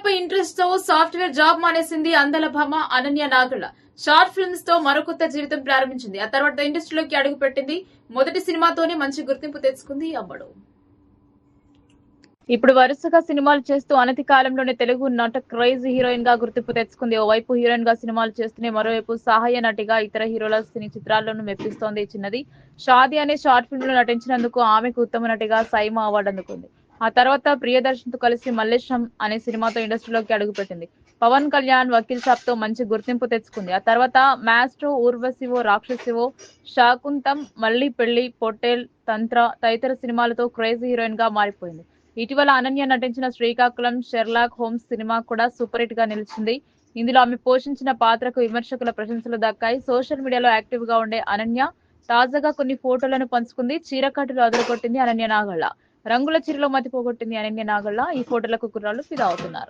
సినిమాలపై ఇంట్రెస్ట్తో software job మానేసింది అందల భామ అనన్య నాగుల షార్ట్ ఫిల్మ్స్తో మరొకొత్త జీవితం ప్రారంభించింది. ఆ తర్వాత ఇండస్ట్రీలోకి అడుగుపెట్టింది మొదటి సినిమాతోనే మంచి గుర్తింపు తెచ్చుకుంది అమ్మడు. ఇప్పుడు వరుసగా సినిమాలు చేస్తూ అనతి కాలంలోనే తెలుగు నట క్రైజ్ హీరోయిన్గా గుర్తింపు తెచ్చుకుంది. ఓవైపు హీరోయిన్గా సినిమాలు చేస్తూనే మరోవైపు సహాయ నటిగా ఇతర హీరోల సినీ చిత్రాల్లోనూ మెప్పిస్తోంది చిన్నది. షాది అనే షార్ట్ ఫిల్మ్లో నటించినందుకు ఆమెకు ఉత్తమ నటిగా సైమా అవార్డు అందుకుంది. ఆ తర్వాత ప్రియదర్శన్తో కలిసి మల్లేశం అనే సినిమాతో ఇండస్ట్రీలోకి అడుగుపెట్టింది. పవన్ కళ్యాణ్ వకీల్ సాబ్తో మంచి గుర్తింపు తెచ్చుకుంది. ఆ తర్వాత మాస్ట్రో ఊర్వశివో రాక్షసివో శాకుంతం మళ్ళీ పెళ్ళి పొట్టేల్ తంత్ర తదితర సినిమాలతో క్రేజ్ హీరోయిన్గా మారిపోయింది. ఇటీవల అనన్య నటించిన శ్రీకాకుళం షెర్లాక్ హోమ్స్ సినిమా కూడా సూపర్ హిట్గా నిలిచింది. ఇందులో ఆమె పోషించిన పాత్రకు విమర్శకుల ప్రశంసలు దక్కాయి. సోషల్ మీడియాలో యాక్టివ్గా ఉండే అనన్య తాజాగా కొన్ని ఫోటోలను పంచుకుంది. చీరకట్టులు అదరగొట్టింది అనన్య నాగళ్ళ. రంగుల చీరలో మతి పోగొట్టింది అనన్య నాగళ్ళ. ఈ ఫోటోలకు కుర్రాళ్ళు ఫిదా అవుతున్నారు.